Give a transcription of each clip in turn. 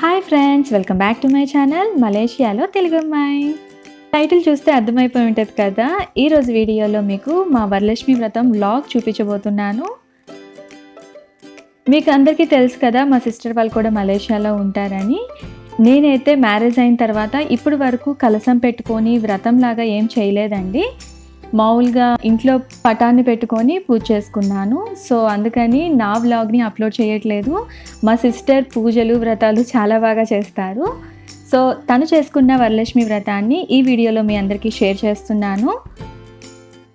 Hi friends welcome back to my channel మలేషియాలో తెలుగు అమ్మాయి title చూస్తే అర్థమైపోయి ఉంటుంది కదా? ఈరోజు వీడియోలో మీకు మా వరలక్ష్మి వ్రతం బ్లాగ్ చూపించబోతున్నాను. మీకు అందరికీ తెలుసు కదా మా సిస్టర్ వాళ్ళు కూడా మలేషియాలో ఉంటారని. నేనైతే మ్యారేజ్ అయిన తర్వాత ఇప్పుడు వరకు కలసం పెట్టుకొని వ్రతం లాగా ఏం చేయలేదండి. మామూలుగా ఇంట్లో పటాన్ని పెట్టుకొని పూజ చేసుకున్నాను. సో అందుకని నా వ్లాగ్ని అప్లోడ్ చేయట్లేదు. మా సిస్టర్ పూజలు వ్రతాలు చాలా బాగా చేస్తారు. సో తను చేసుకున్న వరలక్ష్మి వ్రతాన్ని ఈ వీడియోలో మీ అందరికీ షేర్ చేస్తున్నాను.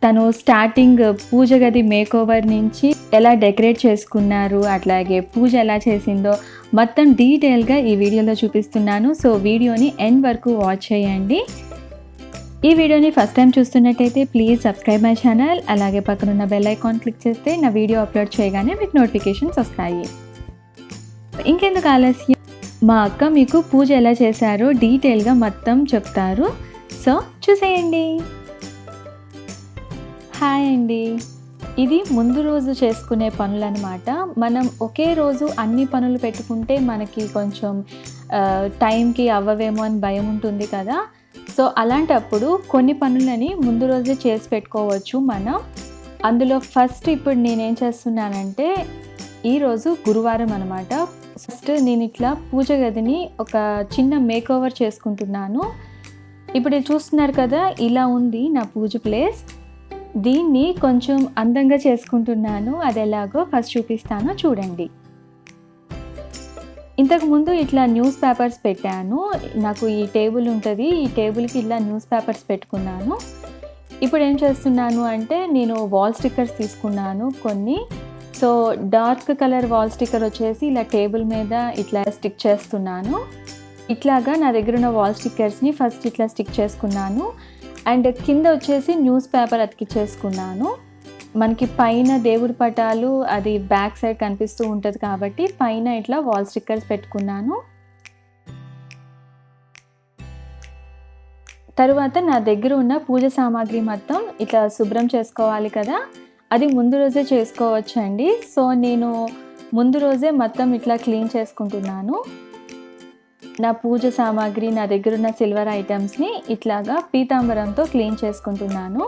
తను స్టార్టింగ్ పూజ గది మేకోవర్ నుంచి ఎలా డెకరేట్ చేసుకున్నారు అట్లాగే పూజ ఎలా చేసిందో మొత్తం డీటెయిల్గా ఈ వీడియోలో చూపిస్తున్నాను. సో వీడియోని ఎండ్ వరకు వాచ్ చేయండి. ఈ వీడియోని ఫస్ట్ టైం చూస్తున్నట్టయితే ప్లీజ్ సబ్స్క్రైబ్ మై ఛానల్ అలాగే పక్కనున్న బెల్ ఐకాన్ క్లిక్ చేస్తే నా వీడియో అప్లోడ్ చేయగానే మీకు నోటిఫికేషన్స్ వస్తాయి. ఇంకెందుకు ఆలస్యం? మా అక్క మీకు పూజ ఎలా చేశారో డీటెయిల్గా మొత్తం చెప్తారు. సో చూసేయండి. హాయ్ అండి. ఇది ముందు రోజు చేసుకునే పనులన్నమాట. మనం ఒకే రోజు అన్ని పనులు పెట్టుకుంటే మనకి కొంచెం టైంకి అవ్వవేమో అని భయం ఉంటుంది కదా. సో అలాంటప్పుడు కొన్ని పనులని ముందు రోజే చేసి పెట్టుకోవచ్చు మనం. అందులో ఫస్ట్ ఇప్పుడు నేనేం చేస్తున్నానంటే ఈరోజు గురువారం అనమాట ఫస్ట్ నేను ఇట్లా పూజ గదిని ఒక చిన్న మేక్ ఓవర్ చేసుకుంటున్నాను. ఇప్పుడు చూస్తున్నారు కదా ఇలా ఉంది నా పూజ ప్లేస్ దీన్ని కొంచెం అందంగా చేసుకుంటున్నాను. అది ఎలాగో ఫస్ట్ చూపిస్తాను చూడండి. ఇంతకు ముందు ఇట్లా న్యూస్ పేపర్స్ పెట్టాను. నాకు ఈ టేబుల్ ఉంటుంది. ఈ టేబుల్కి ఇలా న్యూస్ పేపర్స్ పెట్టుకున్నాను. ఇప్పుడు ఏం చేస్తున్నాను అంటే నేను వాల్ స్టిక్కర్స్ తీసుకున్నాను కొన్ని. So dark colour wall sticker వచ్చేసి ఇలా టేబుల్ మీద ఇట్లా స్టిక్ చేస్తున్నాను. ఇట్లాగా నా దగ్గర ఉన్న వాల్ స్టిక్కర్స్ని ఫస్ట్ ఇట్లా స్టిక్ చేసుకున్నాను. అండ్ కింద వచ్చేసి న్యూస్ పేపర్ అతికిచ్చేసుకున్నాను. మనకి పైన దేవుడి పటాలు అది బ్యాక్ సైడ్ కనిపిస్తూ ఉంటుంది కాబట్టి పైన ఇట్లా వాల్ స్టిక్కర్స్ పెట్టుకున్నాను. తరువాత నా దగ్గర ఉన్న పూజ సామాగ్రి మొత్తం ఇట్లా శుభ్రం చేసుకోవాలి కదా అది ముందు రోజే చేసుకోవచ్చు అండి సో నేను ముందు రోజే మొత్తం ఇట్లా క్లీన్ చేసుకుంటున్నాను. నా పూజ సామాగ్రి నా దగ్గర ఉన్న సిల్వర్ ఐటమ్స్ని ఇట్లాగా పీతాంబరంతో క్లీన్ చేసుకుంటున్నాను.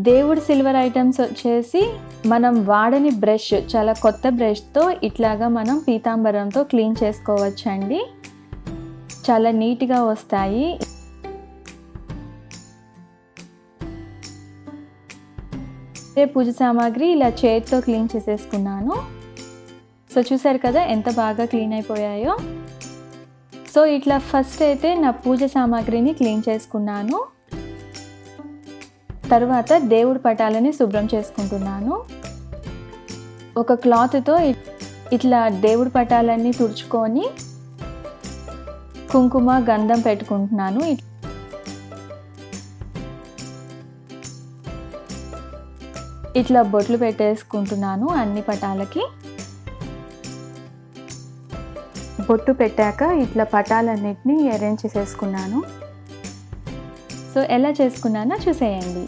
దేవుడి సిల్వర్ ఐటమ్స్ వచ్చేసి మనం వాడని బ్రష్ చాలా కొత్త బ్రష్తో ఇట్లాగా మనం పీతాంబరంతో క్లీన్ చేసుకోవచ్చండి. చాలా నీట్గా వస్తాయి. పూజ సామాగ్రి ఇలా చేతితో క్లీన్ చేసేసుకున్నాను. సో చూసారు కదా ఎంత బాగా క్లీన్ అయిపోయాయో. సో ఇట్లా ఫస్ట్ అయితే నా పూజ సామాగ్రిని క్లీన్ చేసుకున్నాను. తర్వాత దేవుడి పటాలని శుభ్రం చేసుకుంటున్నాను. ఒక క్లాత్తో ఇట్లా దేవుడి పటాలన్నీ తుడుచుకొని కుంకుమ గంధం పెట్టుకుంటున్నాను. ఇట్లా బొట్లు పెట్టేసుకుంటున్నాను అన్ని పటాలకి. బొట్టు పెట్టాక ఇట్లా పటాలన్నిటిని అరేంజ్ చేసేసుకున్నాను. సో ఎలా చేసుకున్నానో చూసేయండి.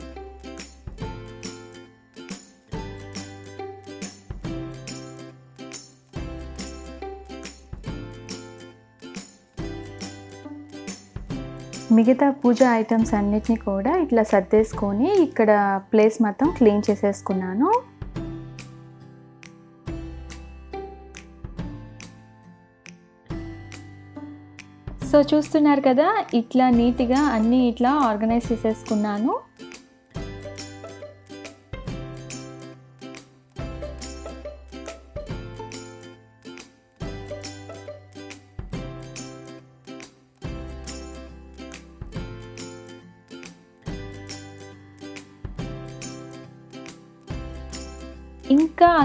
మిగతా పూజ ఐటమ్స్ అన్నిటిని కూడా ఇట్లా సర్దేసుకొని ఇక్కడ ప్లేస్ మొత్తం క్లీన్ చేసేసుకున్నాను. సో చూస్తున్నారు కదా ఇట్లా నీట్గా అన్నీ ఇట్లా ఆర్గనైజ్ చేసేసుకున్నాను.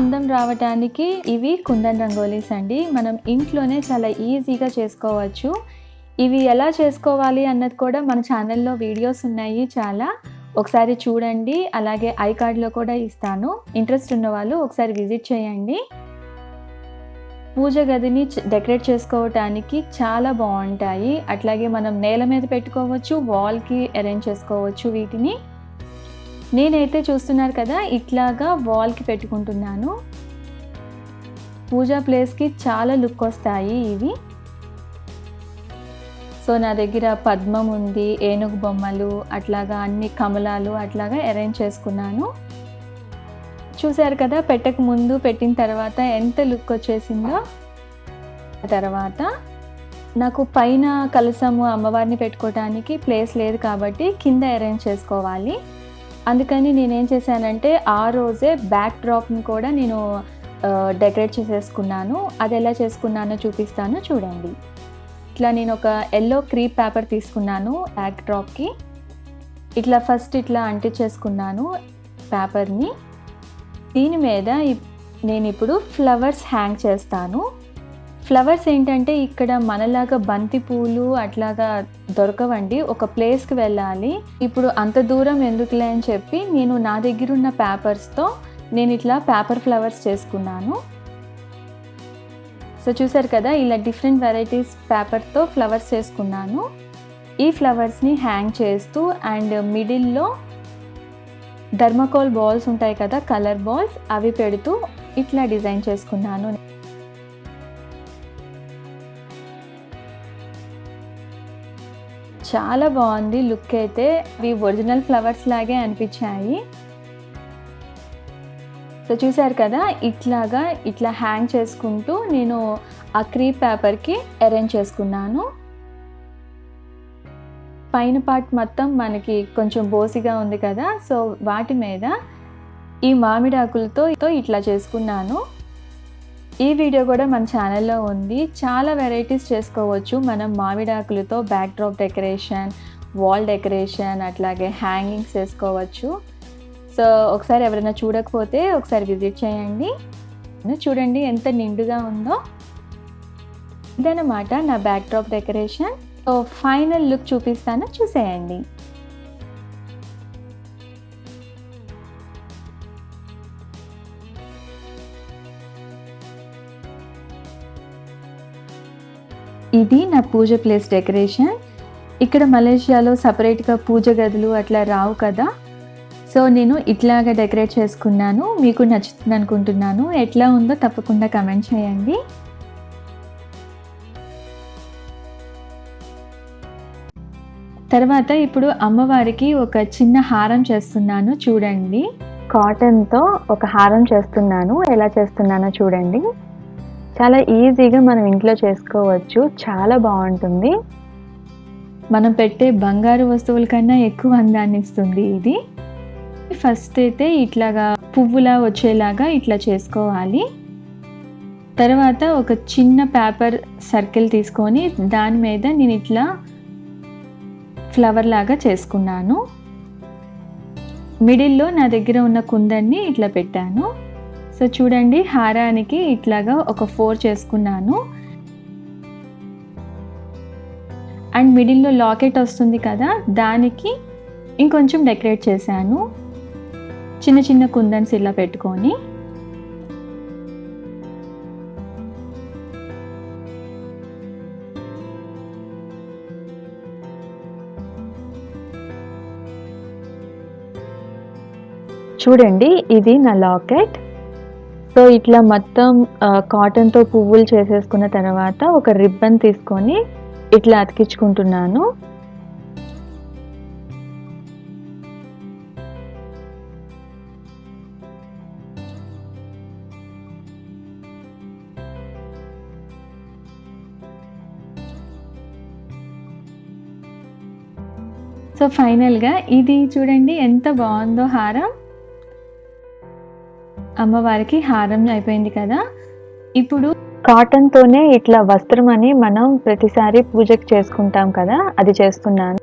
అందం రావటానికి ఇవి కుందన్ రంగోలీస్ అండి. మనం ఇంట్లోనే చాలా ఈజీగా చేసుకోవచ్చు. ఇవి ఎలా చేసుకోవాలి అన్నది కూడా మన ఛానల్లో వీడియోస్ ఉన్నాయి చాలా. ఒకసారి చూడండి. అలాగే ఐ కార్డ్లో కూడా ఇస్తాను. ఇంట్రెస్ట్ ఉన్న వాళ్ళు ఒకసారి విజిట్ చేయండి. పూజ గదిని డెకరేట్ చేసుకోవటానికి చాలా బాగుంటాయి. అట్లాగే మనం నేల మీద పెట్టుకోవచ్చు వాల్కి అరేంజ్ చేసుకోవచ్చు వీటిని. నేనైతే చూస్తున్నారు కదా ఇట్లాగా వాల్కి పెట్టుకుంటున్నాను. పూజా ప్లేస్కి చాలా లుక్ వస్తాయి ఇవి. సో నా దగ్గర పద్మం ఉంది ఏనుగు బొమ్మలు అట్లాగా అన్ని కమలాలు అట్లాగా అరేంజ్ చేసుకున్నాను. చూశారు కదా పెట్టక ముందు పెట్టిన తర్వాత ఎంత లుక్ వచ్చేసిందో. తర్వాత నాకు పైన కలసము అమ్మవారిని పెట్టుకోవడానికి ప్లేస్ లేదు కాబట్టి కింద అరేంజ్ చేసుకోవాలి. అందుకని నేనేం చేశానంటే ఆ రోజే బ్యాక్ డ్రాప్ని కూడా నేను డెకరేట్ చేసేసుకున్నాను. అది ఎలా చేసుకున్నానో చూపిస్తాను. చూడండి. ఇట్లా నేను ఒక ఎల్లో క్రీప్ పేపర్ తీసుకున్నాను బ్యాక్ డ్రాప్కి ఇట్లా ఫస్ట్ ఇట్లా అంటించేసుకున్నాను పేపర్ని దీని మీద ఇప్- నేను ఇప్పుడు ఫ్లవర్స్ హ్యాంగ్ చేస్తాను. ఫ్లవర్స్ ఏంటంటే ఇక్కడ మనలాగా బంతి పూలు అట్లాగా దొరకవండి. ఒక ప్లేస్కి వెళ్ళాలి. ఇప్పుడు అంత దూరం ఎందుకులే అని చెప్పి నేను నా దగ్గర ఉన్న పేపర్స్తో నేను ఇట్లా పేపర్ ఫ్లవర్స్ చేసుకున్నాను. సో చూసారు కదా ఇలా డిఫరెంట్ వెరైటీస్ పేపర్తో ఫ్లవర్స్ చేసుకున్నాను. ఈ ఫ్లవర్స్ని హ్యాంగ్ చేస్తూ అండ్ మిడిల్లో ధర్మకోల్ బాల్స్ ఉంటాయి కదా కలర్ బాల్స్ అవి పెడుతూ ఇట్లా డిజైన్ చేసుకున్నాను. చాలా బాగుంది లుక్ అయితే. ఇవి ఒరిజినల్ ఫ్లవర్స్ లాగే అనిపించాయి. సో చూసారు కదా ఇట్లాగా ఇట్లా హ్యాంగ్ చేసుకుంటూ నేను ఆ క్రీప్ పేపర్కి అరేంజ్ చేసుకున్నాను. పైన పార్ట్ మొత్తం మనకి కొంచెం బోసిగా ఉంది కదా సో వాటి మీద ఈ మామిడాకులతో ఇట్లా చేసుకున్నాను. ఈ వీడియో కూడా మన ఛానల్లో ఉంది. చాలా వెరైటీస్ చేసుకోవచ్చు. మనం మామిడాకులతో back drop decoration wall decoration అట్లాగే హ్యాంగింగ్స్ చేసుకోవచ్చు. సో ఒకసారి ఎవరైనా చూడకపోతే ఒకసారి విజిట్ చేయండి. చూడండి ఎంత నిండుగా ఉందో. ఇదనమాట నా back drop decoration so final look చూపిస్తాను. చూసేయండి. ఇది నా పూజ ప్లేస్ డెకరేషన్. ఇక్కడ మలేషియాలో సపరేట్గా పూజ గదులు అట్లా రావు కదా. సో నేను ఇట్లాగా డెకరేట్ చేసుకున్నాను. మీకు నచ్చుతుంది అనుకుంటున్నాను. ఎట్లా ఉందో తప్పకుండా కమెంట్ చేయండి. తర్వాత ఇప్పుడు అమ్మవారికి ఒక చిన్న హారం చేస్తున్నాను. చూడండి. కాటన్తో ఒక హారం చేస్తున్నాను. ఎలా చేస్తున్నానో చూడండి. చాలా ఈజీగా మనం ఇంట్లో చేసుకోవచ్చు. చాలా బాగుంటుంది. మనం పెట్టే బంగారు వస్తువుల కన్నా ఎక్కువ అందాన్ని ఇస్తుంది ఇది. ఫస్ట్ అయితే ఇట్లాగా పువ్వులా వచ్చేలాగా ఇట్లా చేసుకోవాలి. తర్వాత ఒక చిన్న పేపర్ సర్కిల్ తీసుకొని దాని మీద నేను ఇట్లా ఫ్లవర్ లాగా చేసుకున్నాను. మిడిల్లో నా దగ్గర ఉన్న కుందన్ని ఇట్లా పెట్టాను. సో చూడండి హారానికి ఇట్లాగా ఒక ఫోర్ చేసుకున్నాను. అండ్ మిడిల్లో లాకెట్ వస్తుంది కదా దానికి ఇంకొంచెం డెకరేట్ చేశాను. చిన్న చిన్న కుందన్స్ ఇలా పెట్టుకొని. చూడండి ఇది నా లాకెట్. సో ఇట్లా మొత్తం కాటన్తో పువ్వులు చేసేసుకున్న తర్వాత ఒక రిబ్బన్ తీసుకొని ఇట్లా అతికించుకుంటున్నాను. సో ఫైనల్గా ఇది చూడండి ఎంత బాగుందో హారం. అమ్మవారికి హారం అయిపోయింది కదా. ఇప్పుడు కాటన్తోనే ఇట్లా వస్త్రం అని మనం ప్రతిసారి పూజకు చేసుకుంటాం కదా అది చేస్తున్నాను.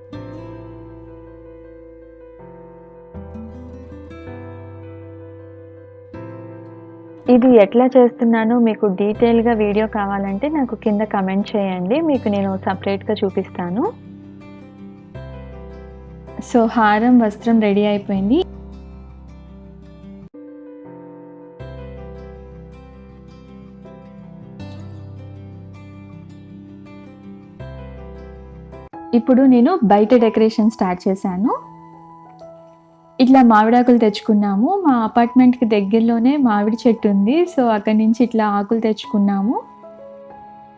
ఇది ఎట్లా చేస్తున్నానో మీకు డీటెయిల్గా వీడియో కావాలంటే నాకు కింద కమెంట్ చేయండి మీకు నేను సపరేట్గా చూపిస్తాను. సో హారం వస్త్రం రెడీ అయిపోయింది. ఇప్పుడు నేను బయట డెకరేషన్ స్టార్ట్ చేశాను. ఇట్లా మామిడాకులు తెచ్చుకున్నాము. మా అపార్ట్మెంట్కి దగ్గరలోనే మామిడి చెట్టు ఉంది. సో అక్కడి నుంచి ఇట్లా ఆకులు తెచ్చుకున్నాము.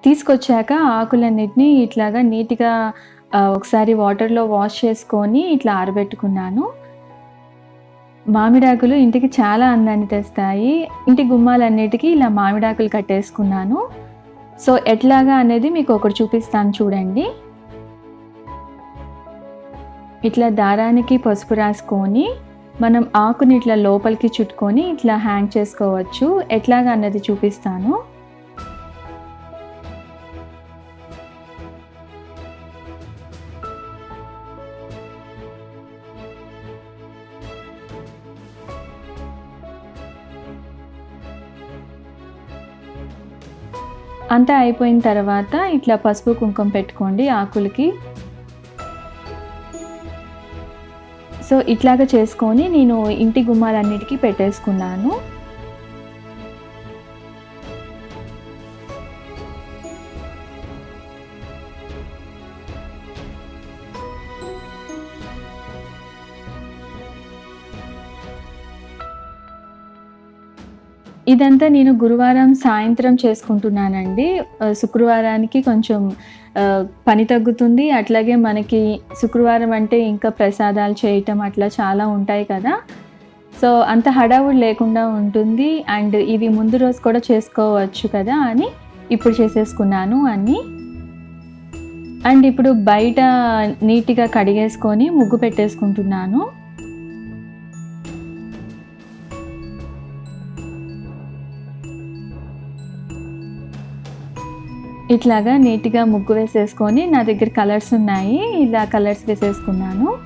తీసుకొచ్చాక ఆకులన్నిటిని ఇట్లాగా నీట్గా ఒకసారి వాటర్లో వాష్ చేసుకొని ఇట్లా ఆరబెట్టుకున్నాను. మామిడాకులు ఇంటికి చాలా అందాన్ని తెస్తాయి. ఇంటి గుమ్మాలన్నిటికీ ఇలా మామిడాకులు కట్టేసుకున్నాను. సో ఎట్లాగా అనేది మీకు ఒకటి చూపిస్తాను చూడండి. ఇట్లా దారానికి పసుపు రాసుకొని మనం ఆకుని ఇట్లా లోపలికి చుట్టుకొని ఇట్లా హ్యాంగ్ చేసుకోవచ్చు. ఎట్లాగా అన్నది చూపిస్తాను. అంతా అయిపోయిన తర్వాత ఇట్లా పసుపు కుంకుమ పెట్టుకోండి ఆకులకి. సో ఇట్లాగా చేసుకొని నేను ఇంటి గుమ్మాలన్నిటికీ పెట్టేసుకున్నాను. ఇదంతా నేను గురువారం సాయంత్రం చేసుకుంటున్నానండి. శుక్రవారానికి కొంచెం పని తగ్గుతుంది. అట్లాగే మనకి శుక్రవారం అంటే ఇంకా ప్రసాదాలు చేయటం అట్లా చాలా ఉంటాయి కదా. సో అంత హడావుడి లేకుండా ఉంటుంది. అండ్ ఇవి ముందు రోజు కూడా చేసుకోవచ్చు కదా అని ఇప్పుడు చేసేసుకున్నాను అన్నీ అండ్ ఇప్పుడు బయట నీట్గా కడిగేసుకొని ముగ్గు పెట్టేసుకుంటున్నాను. ఇట్లాగా నీట్గా ముగ్గు వేసేసుకొని నా దగ్గర కలర్స్ ఉన్నాయి. ఇలా కలర్స్ వేసేసుకున్నాను.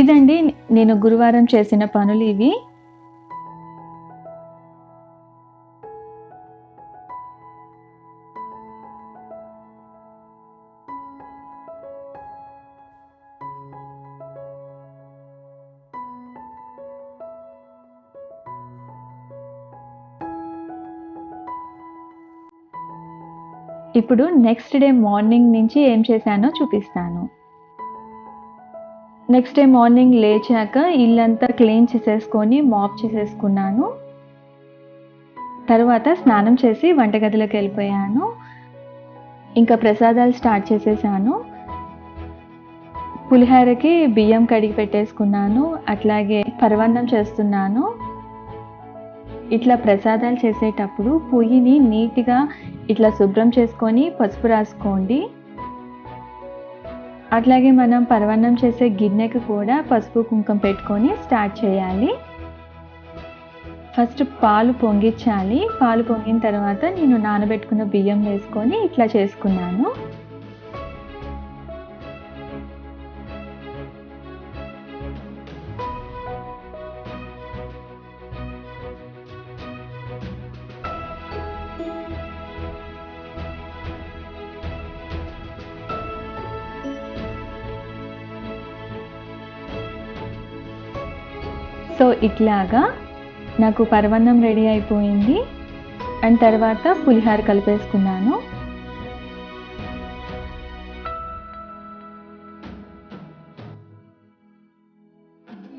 ఇదండి నేను గురువారం చేసిన పనులు ఇవి. ఇప్పుడు నెక్స్ట్ డే మార్నింగ్ నుంచి ఏం చేశానో చూపిస్తాను. నెక్స్ట్ డే మార్నింగ్ లేచాక ఇల్లంతా క్లీన్ చేసేసుకొని మాప్ చేసేసుకున్నాను. తర్వాత స్నానం చేసి వంటగదిలోకి వెళ్ళిపోయాను. ఇంకా ప్రసాదాలు స్టార్ట్ చేసేసాను. పులిహోరకి బియ్యం కడిగి పెట్టేసుకున్నాను. అట్లాగే పరవన్నం చేస్తున్నాను. ఇట్లా ప్రసాదాలు చేసేటప్పుడు పొయ్యిని నీట్గా ఇట్లా శుభ్రం చేసుకొని పసుపు రాసుకోండి. అట్లాగే మనం పరవన్నం చేసే గిన్నెకి కూడా పసుపు కుంకుమ పెట్టుకొని స్టార్ట్ చేయాలి. ఫస్ట్ పాలు పొంగించాలి. పాలు పొంగిన తర్వాత నేను నానబెట్టుకున్న బియ్యం వేసుకొని ఇట్లా చేసుకున్నాను. ఇట్లాగా నాకు పరవన్నం రెడీ అయిపోయింది. అండ్ తర్వాత పులిహార కలిపేసుకున్నాను.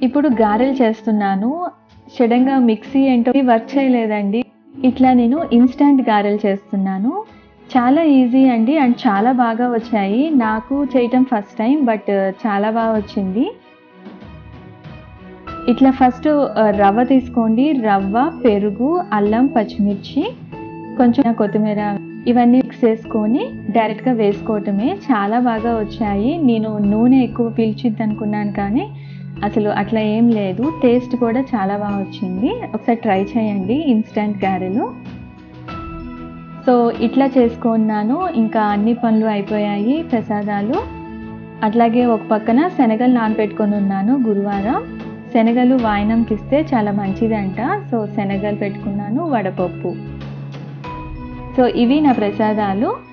ఇప్పుడు గారెలు చేస్తున్నాను. సడన్గా మిక్సీ ఏంటో వర్క్ చేయలేదండి. ఇట్లా నేను ఇన్స్టంట్ గారెలు చేస్తున్నాను. చాలా ఈజీ అండి అండ్ చాలా బాగా వచ్చాయి. నాకు చేయటం ఫస్ట్ టైం బట్ చాలా బాగా వచ్చింది. ఇట్లా ఫస్ట్ రవ్వ తీసుకోండి. రవ్వ పెరుగు అల్లం పచ్చిమిర్చి కొంచెం కొత్తిమీర ఇవన్నీ మిక్స్ చేసుకొని డైరెక్ట్గా వేసుకోవటమే. చాలా బాగా వచ్చాయి. నేను నూనె ఎక్కువ పీల్చిద్ది అనుకున్నాను కానీ అసలు అట్లా ఏం లేదు. టేస్ట్ కూడా చాలా బాగా వచ్చింది. ఒకసారి ట్రై చేయండి. ఇన్స్టంట్ గారెలు. సో ఇట్లా చేసుకున్నాను. ఇంకా అన్ని పనులు అయిపోయాయి. ప్రసాదాలు. అట్లాగే ఒక పక్కన శనగలు నానబెట్టుకొని ఉన్నాను గురువారం. శనగలు వాయినంకి ఇస్తే చాలా మంచిదంట. సో శనగలు పెట్టుకున్నాను వడపప్పు. సో ఇవి నా ప్రసాదాలు.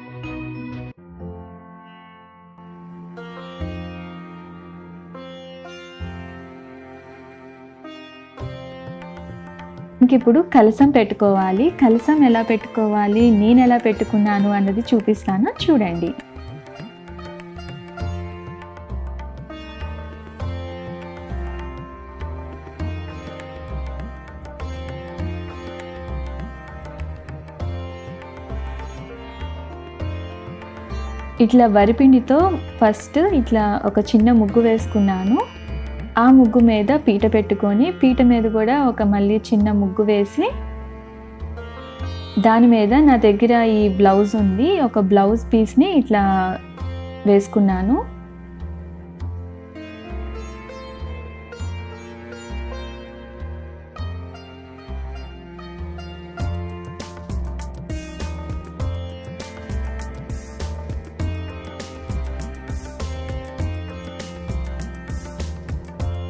ఇప్పుడు కలసం పెట్టుకోవాలి. కలసం ఎలా పెట్టుకోవాలి? నేను ఎలా పెట్టుకున్నాను అన్నది చూపిస్తాను. చూడండి. ఇట్లా వరిపిండితో ఫస్ట్ ఇట్లా ఒక చిన్న ముగ్గు వేసుకున్నాను. ఆ ముగ్గు మీద పీట పెట్టుకొని పీట మీద కూడా ఒక మళ్ళీ చిన్న ముగ్గు వేసి దాని మీద నా దగ్గర ఈ బ్లౌజ్ ఉంది. ఒక బ్లౌజ్ పీస్ని ఇట్లా వేసుకున్నాను.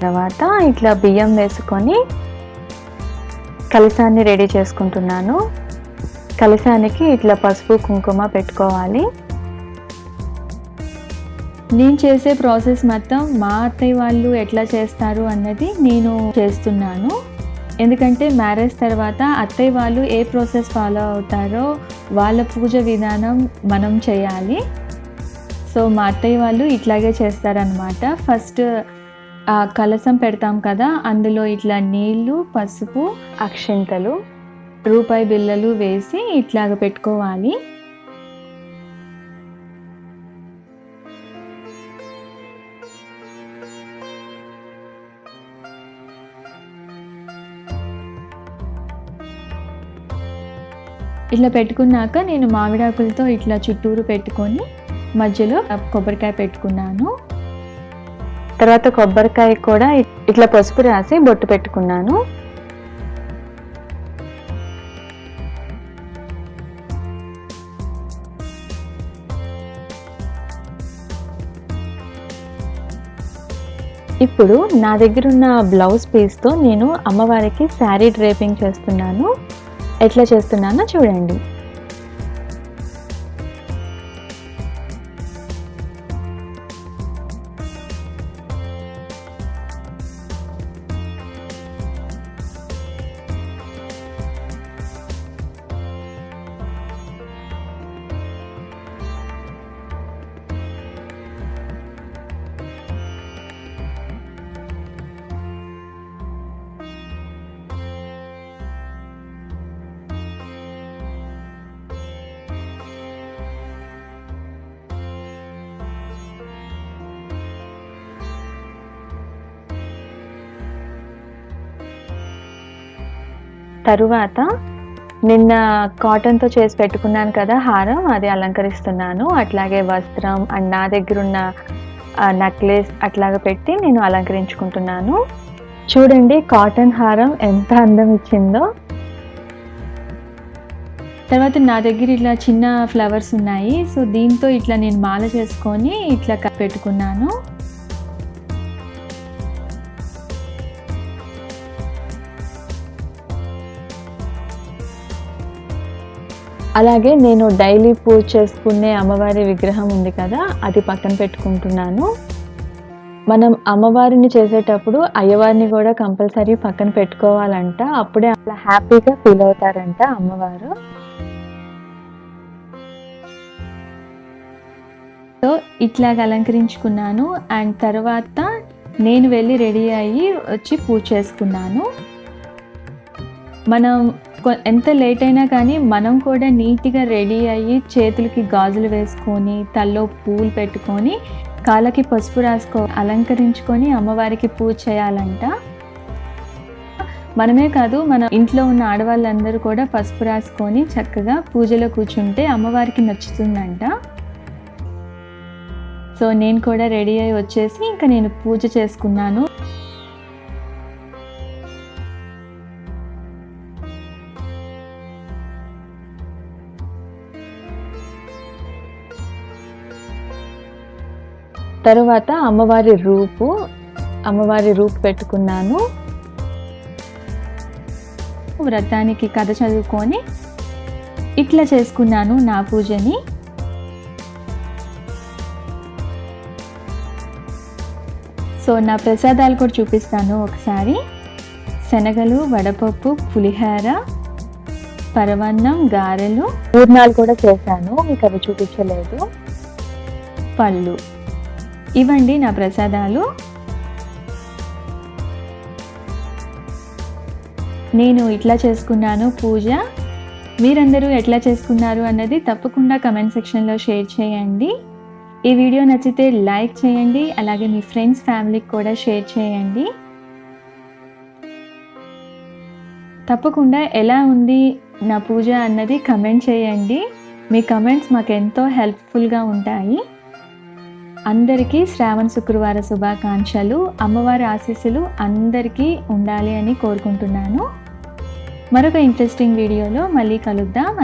తర్వాత ఇట్లా బియ్యం వేసుకొని కలసాన్ని రెడీ చేసుకుంటున్నాను. కలసానికి ఇట్లా పసుపు కుంకుమ పెట్టుకోవాలి. నేను చేసే ప్రాసెస్ మొత్తం మా అత్తయ్య వాళ్ళు ఎట్లా చేస్తారు అన్నది నేను చేస్తున్నాను. ఎందుకంటే మ్యారేజ్ తర్వాత అత్తయ్య వాళ్ళు ఏ ప్రాసెస్ ఫాలో అవుతారో వాళ్ళ పూజ విధానం మనం చేయాలి. సో మా అత్తయ్య వాళ్ళు ఇట్లాగే చేస్తారనమాట ఫస్ట్ కలసం పెడతాం కదా అందులో ఇట్లా నీళ్ళు పసుపు అక్షింతలు రూపాయి బిళ్ళలు వేసి ఇట్లాగ పెట్టుకోవాలి. ఇట్లా పెట్టుకున్నాక నేను మామిడాకులతో ఇట్లా చుట్టూరు పెట్టుకొని మధ్యలో కొబ్బరికాయ పెట్టుకున్నాను. తర్వాత కొబ్బరికాయ కూడా ఇట్లా పసుపు రాసి బొట్టు పెట్టుకున్నాను. ఇప్పుడు నా దగ్గర ఉన్న బ్లౌజ్ పీస్తో నేను అమ్మవారికి శారీ డ్రేపింగ్ చేస్తున్నాను. ఎట్లా చేస్తున్నానో చూడండి. తరువాత నిన్న కాటన్తో చేసి పెట్టుకున్నాను కదా హారం అది అలంకరిస్తున్నాను. అట్లాగే వస్త్రం అండ్ నా దగ్గర ఉన్న నెక్లెస్ అట్లాగా పెట్టి నేను అలంకరించుకుంటున్నాను. చూడండి కాటన్ హారం ఎంత అందం ఇచ్చిందో. తర్వాత నా దగ్గర ఇట్లా చిన్న ఫ్లవర్స్ ఉన్నాయి. సో దీంతో ఇట్లా నేను మాల చేసుకొని ఇట్లా పెట్టుకున్నాను. అలాగే నేను డైలీ పూజ చేసుకునే అమ్మవారి విగ్రహం ఉంది కదా అది పక్కన పెట్టుకుంటున్నాను. మనం అమ్మవారిని చేసేటప్పుడు అయ్యవారిని కూడా కంపల్సరీ పక్కన పెట్టుకోవాలంట. అప్పుడే అలా హ్యాపీగా ఫీల్ అవుతారంట అమ్మవారు. సో ఇట్లాగ అలంకరించుకున్నాను. అండ్ తర్వాత నేను వెళ్ళి రెడీ అయ్యి వచ్చి పూజ చేసుకున్నాను. మనం ఎంత లేట్ అయినా కానీ మనం కూడా నీట్గా రెడీ అయ్యి చేతులకి గాజులు వేసుకొని తల్లో పూలు పెట్టుకొని కాళ్ళకి పసుపు రాసుకో అలంకరించుకొని అమ్మవారికి పూజ చేయాలంట. మనమే కాదు మన ఇంట్లో ఉన్న ఆడవాళ్ళందరూ కూడా పసుపు రాసుకొని చక్కగా పూజలో కూర్చుంటే అమ్మవారికి నచ్చుతుందంట. సో నేను కూడా రెడీ అయ్యి వచ్చేసి ఇంకా నేను పూజ చేసుకున్నాను. తరువాత అమ్మవారి రూపు అమ్మవారి రూపు పెట్టుకున్నాను. వ్రతానికి కథ చదువుకొని ఇట్లా చేసుకున్నాను నా పూజని. సో నా ప్రసాదాలు కూడా చూపిస్తాను ఒకసారి. శనగలు వడపప్పు పులిహార పరవన్నం గారెలు. పూర్ణాలు కూడా చేశాను మీకు అవి చూపించలేదు. పళ్ళు. ఇవ్వండి నా ప్రసాదాలు. నేను ఇట్లా చేసుకున్నాను పూజ. మీరందరూ ఎట్లా చేసుకున్నారు అన్నది తప్పకుండా కమెంట్ సెక్షన్లో షేర్ చేయండి. ఈ వీడియో నచ్చితే లైక్ చేయండి అలాగే మీ ఫ్రెండ్స్ ఫ్యామిలీకి కూడా షేర్ చేయండి. తప్పకుండా ఎలా ఉంది నా పూజ అన్నది కమెంట్ చేయండి. మీ కమెంట్స్ మాకు ఎంతో హెల్ప్ఫుల్గా ఉంటాయి. అందరికీ శ్రావణ శుక్రవార శుభాకాంక్షలు. అమ్మవారి ఆశీస్సులు అందరికీ ఉండాలి అని కోరుకుంటున్నాను. మరొక ఇంట్రెస్టింగ్ వీడియోలో మళ్ళీ కలుద్దాం.